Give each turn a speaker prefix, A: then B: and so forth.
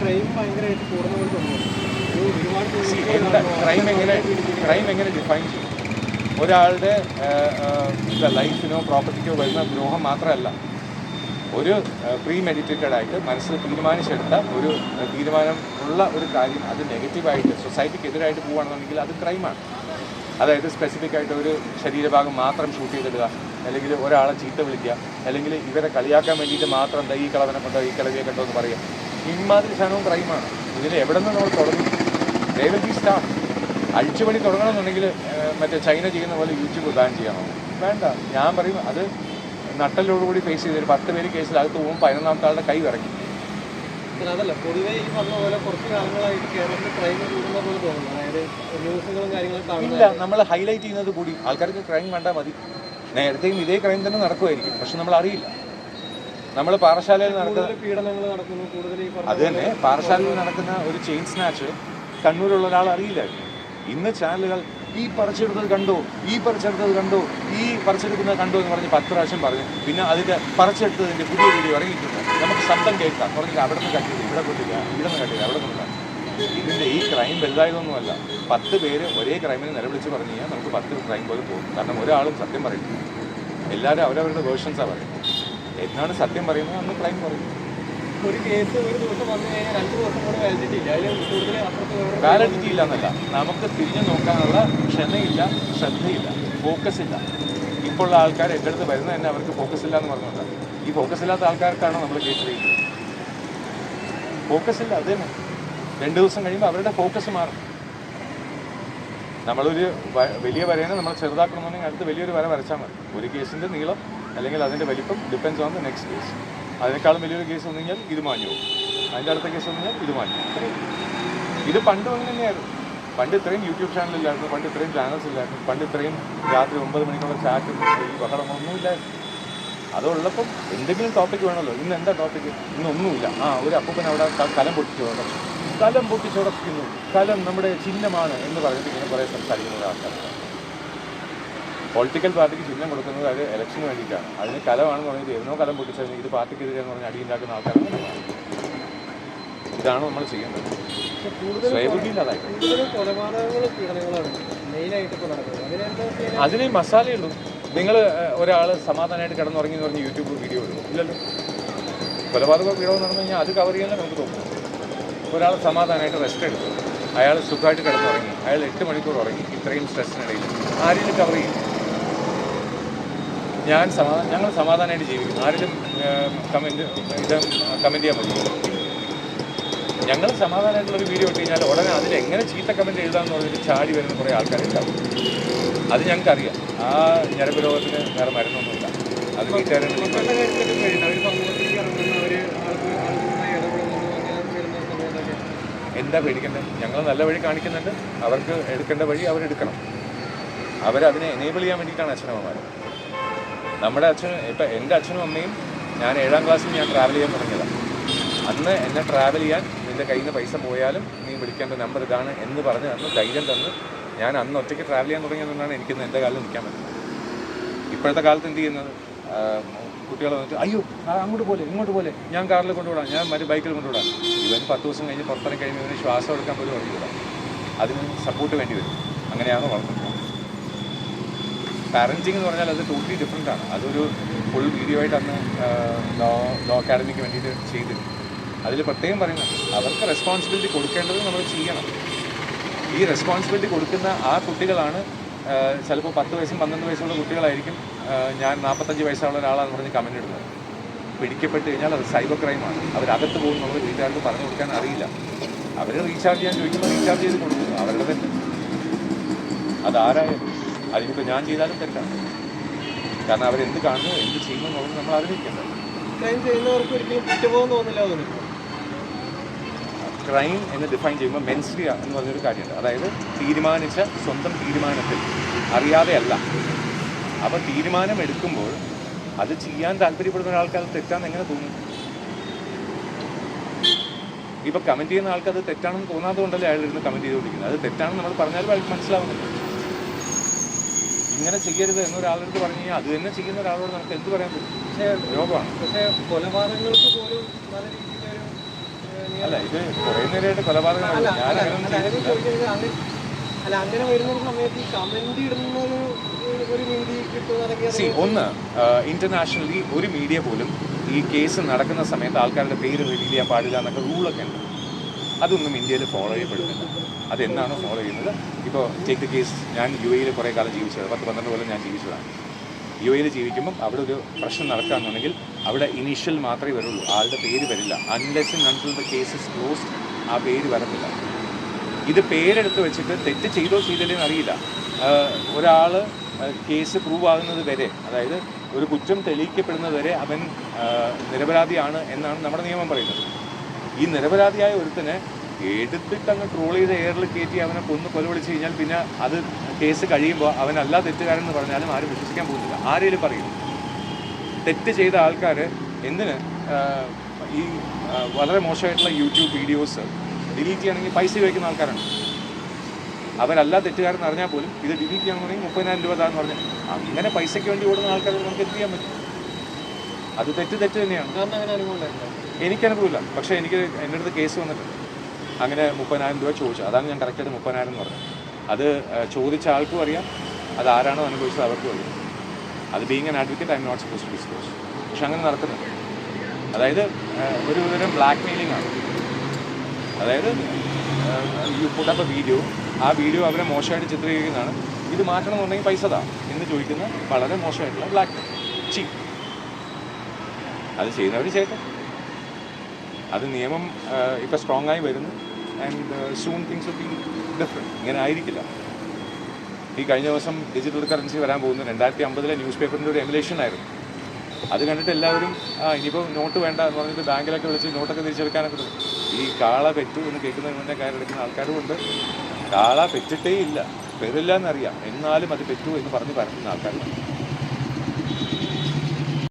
A: Crime ഭയങ്കരമായിട്ട് തോന്നുന്നു.
B: Crime എങ്ങനെ ക്രൈം എങ്ങനെ ഡിഫൈൻ ചെയ്യും? ഒരാളുടെ ലൈഫിനോ പ്രോപ്പർട്ടിക്കോ വരുന്ന ദ്രോഹം മാത്രമല്ല. ഒരു പ്രീ മെഡിറ്റേറ്റഡ് ആയിട്ട് മനസ്സിൽ തീരുമാനിച്ചെടുത്ത ഒരു തീരുമാനം ഉള്ള ഒരു കാര്യം അത് നെഗറ്റീവായിട്ട് സൊസൈറ്റിക്ക് എതിരായിട്ട് പോവുകയാണെന്നുണ്ടെങ്കിൽ അത് ക്രൈമാണ് അതായത് സ്പെസിഫിക് ആയിട്ട് ഒരു ശരീരഭാഗം മാത്രം ഷൂട്ട് ചെയ്തിടുക അല്ലെങ്കിൽ ഒരാളെ ചീത്ത വിളിക്കുക അല്ലെങ്കിൽ ഇവരെ കളിയാക്കാൻ വേണ്ടിയിട്ട് മാത്രം എന്താ ഈ കളവനെ കണ്ടോ ഈ കളവിയെ കണ്ടോ എന്ന് പറയുക. ഇമാതിരി സാധനവും ക്രൈമാണ്. ഇതിൽ എവിടെ നിന്ന് നമ്മൾ തുടങ്ങി? ദൈവം ഈ സ്റ്റാർ അഴിച്ചുപണി തുടങ്ങണമെന്നുണ്ടെങ്കിൽ മറ്റേ ചൈന ചെയ്യുന്ന പോലെ യൂട്യൂബ് ബാൻ ചെയ്യണം. വേണ്ട. ഞാൻ പറയും അത് നട്ടലോടുകൂടി ഫേസ് ചെയ്ത് ഒരു പത്ത് പേര് കേസിൽ അകത്ത് പോകുമ്പോൾ പതിനൊന്നാമത്തെ ആളുടെ കൈ
A: പിന്നെ അതല്ല പൊതുവേ ഈ പറഞ്ഞ പോലെ കുറച്ച് കാലങ്ങളായിട്ട് കേരളത്തിൽ ക്രൈം കൂടുന്ന പോലെ തോന്നുന്നു. അതായത് ന്യൂസുകളും കാര്യങ്ങളും
B: ഇല്ല നമ്മൾ ഹൈലൈറ്റ് ചെയ്യുന്നത് കൂടി. ആൾക്കാർക്ക് ക്രൈം വേണ്ട മതി. നേരത്തെയും ഇതേ ക്രൈം തന്നെ നടക്കുമായിരിക്കും പക്ഷെ നമ്മൾ അറിയില്ല നമ്മൾ പാറശാലയിൽ നടക്കുന്ന
A: പീഡനങ്ങൾ നടക്കുന്നു കൂടുതൽ
B: അത് തന്നെ. പാറശാലയിൽ നടക്കുന്ന ഒരു ചെയിൻ സ്നാച്ച് കണ്ണൂരുള്ള ഒരാൾ അറിയില്ലായിരുന്നു. ഇന്ന് ചാനലുകൾ ഈ പറിച്ചെടുത്തത് കണ്ടോ ഈ പറിച്ചെടുത്തത് കണ്ടോ ഈ പറിച്ചെടുക്കുന്നത് കണ്ടോ എന്ന് പറഞ്ഞ് പത്ത് പ്രാവശ്യം പറഞ്ഞു. പിന്നെ അതിന്റെ പറിച്ചെടുത്തതിന്റെ പുതിയ വീഡിയോ ഇറങ്ങിയിട്ടുണ്ട്. നമുക്ക് ശബ്ദം കേൾക്കാം. പറഞ്ഞില്ല അവിടെ നിന്ന് കട്ടില്ല ഇവിടെ കൊണ്ടില്ല ഇവിടെ നിന്ന് കട്ടില്ല അവിടെ കൊണ്ടില്ല ഇതിന്റെ ഈ ക്രൈം വലുതായതൊന്നുമല്ല. പത്ത് പേര് ഒരേ ക്രൈമിനെ നിലവിളിച്ച് പറഞ്ഞു കഴിഞ്ഞാൽ നമുക്ക് പത്ത് ക്രൈം പോലും പോകും. കാരണം ഒരാളും സത്യം പറയും എല്ലാവരും അവരവരുടെ വേർഷൻസാണ് പറയുന്നത്. എന്നാണ് സത്യം പറയുന്നത്? അന്ന് ക്രൈം പറയുന്നത്
A: ഒരു കേസ് ഒരു ദിവസം വന്നു കഴിഞ്ഞാൽ രണ്ട് ദിവസം കൂടെ വാലിഡിറ്റി ഇല്ല. അതിൽ കൂടുതൽ അപ്പുറത്ത്
B: വാലിഡിറ്റി ഇല്ല എന്നല്ല നമുക്ക് തിരിഞ്ഞു നോക്കാനുള്ള ക്ഷമയില്ല ശ്രദ്ധയില്ല ഫോക്കസ് ഇല്ല. ഇപ്പോൾ ഉള്ള ആൾക്കാർ എന്റെ അടുത്ത് വരുന്നത് തന്നെ അവർക്ക് ഫോക്കസ് ഇല്ല എന്ന് പറഞ്ഞുകൊണ്ടാണ് ഈ ഫോക്കസ് ഇല്ലാത്ത ആൾക്കാർക്കാണ് നമ്മൾ കേസ് ചെയ്യുന്നത്? ഫോക്കസ് ഇല്ല അത് തന്നെ രണ്ട് ദിവസം കഴിയുമ്പോൾ അവരുടെ ഫോക്കസ് മാറും. നമ്മളൊരു വലിയ വരേനെ നമ്മൾ ചെറുതാക്കണമെന്നുണ്ടെങ്കിൽ അടുത്ത് വലിയൊരു വര വരച്ചാൽ മതി. ഒരു കേസിന്റെ നീളം അല്ലെങ്കിൽ അതിന്റെ വലിപ്പം depends on the next case അതിനേക്കാളും വലിയൊരു കേസ് വന്നു കഴിഞ്ഞാൽ ഇത് മാഞ്ഞു പോകും. അതിന്റെ അടുത്ത കേസ് വന്നു കഴിഞ്ഞാൽ ഇത് മാഞ്ഞു. ഇത് പണ്ട് അങ്ങനെ തന്നെയായിരുന്നു. പണ്ട് ഇത്രയും യൂട്യൂബ് ചാനലില്ലായിരുന്നു പണ്ട് ഇത്രയും ചാനൽസ് ഇല്ലായിരുന്നു പണ്ട് ഇത്രയും രാത്രി ഒമ്പത് മണിക്കുള്ള ചാറ്റും ഈ ബഹളമൊന്നുമില്ലായിരുന്നു അതുള്ളപ്പം എന്തെങ്കിലും ടോപ്പിക് വേണമല്ലോ. ഇന്ന് എന്താ ടോപ്പിക് ഇന്നൊന്നുമില്ല ആ ഒരു അപ്പൂപ്പൻ അവിടെ കലം പൊട്ടിച്ചു കലം പൊട്ടിച്ചുടക്കുന്നു കലം നമ്മുടെ ചിഹ്നമാണ് എന്ന് പറഞ്ഞിട്ട് ഇങ്ങനെ കുറേ സംസാരിക്കുന്ന ആൾക്കാരുണ്ട് പൊളിറ്റിക്കൽ പാർട്ടിക്ക് ചിഹ്നം കൊടുക്കുന്നത് അത് ഇലക്ഷന് വേണ്ടിയിട്ടാണ്. അതിന് കലമാണെന്ന് പറഞ്ഞിട്ട് എന്നോ കലം പൊട്ടിച്ചതിന് ഇത് പാർട്ടിക്കെതിരെന്ന് പറഞ്ഞ് അടിയുണ്ടാക്കുന്ന ആൾക്കാരാണ് ഇതാണ് നമ്മൾ ചെയ്യേണ്ടത് അതിന് മസാലയുള്ളൂ നിങ്ങൾ ഒരാൾ സമാധാനമായിട്ട് കിടന്നുറങ്ങി എന്ന് പറഞ്ഞ് യൂട്യൂബ് വീഡിയോ ഇടും. ഇല്ലല്ലോ. കൊലപാതക പീഡനം നടന്നു കഴിഞ്ഞാൽ അത് കവർ ചെയ്യാനേ നമുക്ക് തോന്നും ഒരാൾ സമാധാനമായിട്ട് റെസ്റ്റ് എടുത്തു അയാൾ സുഖമായിട്ട് കിടന്നുറങ്ങി. അയാൾ എട്ട് മണിക്കൂർ ഉറങ്ങി ഇത്രയും സ്ട്രെസ്സിനിടയിൽ ആരെങ്കിലും കവർ ചെയ്യും. ഞാൻ സമാധാന ഞങ്ങൾ സമാധാനമായിട്ട് ജീവിക്കുന്നു. ആരെങ്കിലും കമന്റ് ഇത് കമന്റ് ചെയ്യാൻ മതി. ഞങ്ങൾ സമാധാനമായിട്ടുള്ള ഒരു വീഡിയോ ഇട്ട് കഴിഞ്ഞാൽ ഉടനെ അതിൽ എങ്ങനെ ചീത്ത കമന്റ് എഴുതാമെന്ന് പറഞ്ഞിട്ട് ചാടി വരുന്ന കുറേ ആൾക്കാരുണ്ടാവും. അത് ഞങ്ങൾക്കറിയാം. ആ ഞരമ്പ് രോഗത്തിന് വേറെ മരുന്നൊന്നുമില്ല. അത് വീട്ടുകാരെ എന്താ പേടിക്കേണ്ടത് ഞങ്ങൾ നല്ല വഴി കാണിക്കുന്നുണ്ട്. അവർക്ക് എടുക്കേണ്ട വഴി അവരെടുക്കണം. അവരതിനെ എനേബിൾ ചെയ്യാൻ വേണ്ടിയിട്ടാണ് അച്ഛനമ്മമാർ നമ്മുടെ അച്ഛൻ ഇപ്പം എന്റെ അച്ഛനും അമ്മയും ഞാൻ ഏഴാം ക്ലാസ്സിൽ ഞാൻ ട്രാവൽ ചെയ്യാൻ തുടങ്ങിയതാണ് അന്ന് എന്നെ ട്രാവൽ ചെയ്യാൻ നിന്റെ കയ്യിൽ നിന്ന് പൈസ പോയാലും നീ വിളിക്കേണ്ട നമ്പർ ഇതാണ് എന്ന് പറഞ്ഞ് അന്ന് ധൈര്യം തന്ന് ഞാൻ അന്ന് ഒറ്റയ്ക്ക് ട്രാവൽ ചെയ്യാൻ തുടങ്ങിയതുകൊണ്ടാണ് എനിക്കിന്ന് എന്റെ കാലിൽ നിൽക്കാൻ പറ്റുന്നത് ഇപ്പോഴത്തെ കാലത്ത് എന്ത് ചെയ്യുന്നത്? കുട്ടികൾ വന്നിട്ട് അയ്യോ അങ്ങോട്ട് പോലെ ഇങ്ങോട്ട് പോലെ ഞാൻ കാറിൽ കൊണ്ടുവിടാം ഞാൻ മറ്റു ബൈക്കിൽ കൊണ്ടുവിടാം. ഇവൻ പത്ത് ദിവസം കഴിഞ്ഞ് പുറത്തിറങ്ങി കഴിയുമ്പോൾ ഇവന് ശ്വാസം എടുക്കാൻ പോലും അറിയില്ല അതിന് സപ്പോർട്ട് വേണ്ടി വരും. അങ്ങനെയാണ് വളർത്തുന്നത് പാരന്റിങ് എന്ന് പറഞ്ഞാൽ അത് ടോട്ടലി ഡിഫറെന്റ് ആണ്. അതൊരു ഫുൾ വീഡിയോ ആയിട്ട് അന്ന് ലോ ലോ അക്കാഡമിക്ക് വേണ്ടിയിട്ട് ചെയ്തിരുന്നു. അതിൽ പ്രത്യേകം പറയുന്നത് അവർക്ക് റെസ്പോൺസിബിലിറ്റി കൊടുക്കേണ്ടത് നമ്മൾ ചെയ്യണം. ഈ റെസ്പോൺസിബിലിറ്റി കൊടുക്കുന്ന ആ കുട്ടികളാണ് ചിലപ്പോൾ പത്ത് വയസ്സും പന്ത്രണ്ട് വയസ്സുള്ള കുട്ടികളായിരിക്കും ഞാൻ നാൽപ്പത്തഞ്ച് വയസ്സുള്ള ഒരാളാണെന്ന് പറഞ്ഞ് കമന്റ് ഇടുന്നത്. പിടിക്കപ്പെട്ട് കഴിഞ്ഞാൽ അത് സൈബർ ക്രൈമാണ് അവരകത്ത് പോകുന്നുള്ളത് വീട്ടുകാർക്ക് പറഞ്ഞു കൊടുക്കാൻ അറിയില്ല. അവർ റീചാർജ് ചെയ്യാൻ ചോദിക്കുമ്പോൾ റീചാർജ് ചെയ്ത് കൊടുക്കും. അവരുടെ തന്നെ അതാരായാലും. അതിനിപ്പോൾ ഞാൻ ചെയ്താലും തെറ്റാണ്. കാരണം അവരെന്ത് കാണുന്നു എന്ത് ചെയ്യുന്നു എന്നുള്ളത് നമ്മൾ അറിഞ്ഞിരിക്കേണ്ടത്.
A: ക്രൈം ചെയ്യുന്നവർക്ക് ഒരിക്കലും കുറ്റബോധം തോന്നില്ല
B: ക്രൈം എന്ന് ഡിഫൈൻ ചെയ്യുമ്പോൾ മെൻസ്ലി എന്ന് പറഞ്ഞൊരു കാര്യമുണ്ട്. അതായത് തീരുമാനിച്ച സ്വന്തം തീരുമാനത്തിൽ. അറിയാതെയല്ല അപ്പോൾ തീരുമാനം എടുക്കുമ്പോൾ അത് ചെയ്യാൻ താല്പര്യപ്പെടുന്ന ഒരാൾക്ക് അത് തെറ്റാന്ന് എങ്ങനെ തോന്നും? ഇപ്പൊ കമന്റ് ചെയ്യുന്ന ആൾക്ക് അത് തെറ്റാണെന്ന് തോന്നാത്തതുകൊണ്ടല്ലേ അയാൾ ഇരുന്ന് കമന്റ് ചെയ്തുകൊണ്ടിരിക്കുന്നത്. അത് തെറ്റാണെന്ന് നമ്മൾ പറഞ്ഞാലും അയാൾക്ക് മനസ്സിലാവുന്നില്ല. ഇങ്ങനെ ചെയ്യരുത് എന്നൊരാളെടുത്ത് പറഞ്ഞു കഴിഞ്ഞാൽ അത് തന്നെ ചെയ്യുന്ന ഒരാളോട് നമുക്ക് എന്ത് പറയാൻ പറ്റും?
A: പക്ഷേ
B: രോഗമാണ്.
A: പക്ഷേ കൊലപാതകങ്ങൾക്ക് പോലും നല്ല രീതിയിലൊരു ഏഹ്,
B: അല്ല ഇത് കുറേ നേരമായിട്ട് കൊലപാതകം
A: അല്ല
B: ഞാൻ
A: അങ്ങനെ ചോദിക്കുന്നത് അല്ല അങ്ങനെ വരുന്ന സമയത്ത് ഈ കമന്റ് ഇടുന്ന ഒരു രീതി നീതി കിട്ടുന്നതൊക്കെ
B: സി ഒന്ന് ഇന്റർനാഷണലി ഒരു മീഡിയ പോലും ഈ കേസ് നടക്കുന്ന സമയത്ത് ആൾക്കാരുടെ പേര് റിവീൽ ചെയ്യാൻ പാടില്ല എന്നൊക്കെ റൂളൊക്കെ ഉണ്ട്. അതൊന്നും ഇന്ത്യയിൽ ഫോളോ ചെയ്യപ്പെടുന്നില്ല. അതെന്നാണോ ഫോളോ ചെയ്യുന്നത്? ഇപ്പോൾ ടേക്ക് ദ കേസ് ഞാൻ യു എയിൽ കുറേ കാലം ജീവിച്ചത് പത്ത് പന്ത്രണ്ട് കൊല്ലം ഞാൻ ജീവിച്ചതാണ്. യു എയിൽ ജീവിക്കുമ്പം അവിടെ ഒരു പ്രശ്നം നടക്കുകയാണെന്നുണ്ടെങ്കിൽ അവിടെ ഇനീഷ്യൽ മാത്രമേ വരുള്ളൂ. ആളുടെ പേര് വരില്ല. Unless until the case is closed ആ പേര് വരത്തില്ല. ഇത് പേരെടുത്ത് വെച്ചിട്ട് തെറ്റ് ചെയ്തോ ചെയ്തില്ലേ അറിയില്ല. ഒരാൾ കേസ് പ്രൂവ് ആകുന്നത് വരെ അതായത് ഒരു കുറ്റം തെളിയിക്കപ്പെടുന്നത് വരെ അവൻ നിരപരാധിയാണ് എന്നാണ് നമ്മുടെ നിയമം പറയുന്നത്. ഈ നിരപരാധിയായ ഒരുത്തനെ എടുത്തിട്ട് അങ്ങ് ട്രോൾ ചെയ്ത് എയറിൽ കയറ്റി അവനെ കൊന്ന് കൊലവിളിച്ച് കഴിഞ്ഞാൽ പിന്നെ അത് കേസ് കഴിയുമ്പോൾ അവനല്ല തെറ്റുകാരൻ എന്ന് പറഞ്ഞാലും ആരും വിശ്വസിക്കാൻ പോകുന്നില്ല. ആരെങ്കിലും പറയും. തെറ്റ് ചെയ്ത ആൾക്കാർ എന്തിന് ഈ വളരെ മോശമായിട്ടുള്ള യൂട്യൂബ് വീഡിയോസ് ഡിലീറ്റ് ചെയ്യണമെങ്കിൽ പൈസ ചോദിക്കുന്ന ആൾക്കാരാണ്. അവരല്ല തെറ്റുകാരെന്ന് അറിഞ്ഞാൽ പോലും ഇത് ഡിലീറ്റ് ചെയ്യണമെന്നുണ്ടെങ്കിൽ മുപ്പതിനായിരം രൂപ താന്ന് പറഞ്ഞു അങ്ങനെ പൈസയ്ക്ക് വേണ്ടി ഓടുന്ന ആൾക്കാർ നമുക്ക് എന്ത് ചെയ്യാൻ പറ്റും? അത് തെറ്റ് തെറ്റ് തന്നെയാണ്.
A: കാരണം അങ്ങനെ അനുഭവം ഉണ്ടായിട്ടില്ല.
B: എനിക്ക് അനുഭവമില്ല. പക്ഷേ എനിക്ക് എന്റെ അടുത്ത് കേസ് വന്നിട്ടുണ്ട്. അങ്ങനെ മുപ്പതിനായിരം രൂപ ചോദിച്ചു. അതാണ് ഞാൻ കറക്റ്റായിട്ട് മുപ്പതിനായിരം എന്ന് പറഞ്ഞത്. അത് ചോദിച്ച ആൾക്കും അറിയാം. അത് ആരാണോ അനുഭവിച്ചത് അവർക്കും അറിയാം. അത് being an advocate I'm not suppose to disclose പക്ഷെ അങ്ങനെ നടക്കുന്നുണ്ട്. അതായത് ഒരു തരം ബ്ലാക്ക് മെയിലിംഗ് ആണ്. അതായത് യു പുട്ടപ്പ് വീഡിയോ ആ വീഡിയോ അവരെ മോശമായിട്ട് ചിത്രീകരിക്കുന്നതാണ്. ഇത് മാറ്റണമെന്നുണ്ടെങ്കിൽ പൈസ താ. എന്ന് ചോദിക്കുന്ന വളരെ മോശമായിട്ടുള്ള ബ്ലാക്ക് ചീപ്പ് അത് ചെയ്യുന്നവർ ചെയ്യട്ടെ. അത് നിയമം ഇപ്പം സ്ട്രോങ് ആയി വരുന്നു. And soon things be different ഇങ്ങനെ ആയിരിക്കില്ല. ഈ കഴിഞ്ഞ ദിവസം ഡിജിറ്റൽ കറൻസി വരാൻ പോകുന്നു രണ്ടായിരത്തി അമ്പതിലെ ന്യൂസ് പേപ്പറിന്റെ ഒരു എമുലേഷൻ ആയിരുന്നു. അത് കണ്ടിട്ട് എല്ലാവരും ആ ഇനിയിപ്പോൾ നോട്ട് വേണ്ട എന്ന് പറഞ്ഞിട്ട് ബാങ്കിലൊക്കെ വിളിച്ച് നോട്ടൊക്കെ തിരിച്ചെടുക്കാനൊക്കെ ഈ കാള പെറ്റു എന്ന് കേൾക്കുന്നതിന് മുന്നേ എടുക്കുന്ന ആൾക്കാരും ഉണ്ട് കാള പെറ്റിട്ടേ ഇല്ല പെരില്ല എന്നറിയാം. എന്നാലും അത് പെറ്റു എന്ന് പറഞ്ഞ് പരത്തുന്ന ആൾക്കാരുണ്ട്.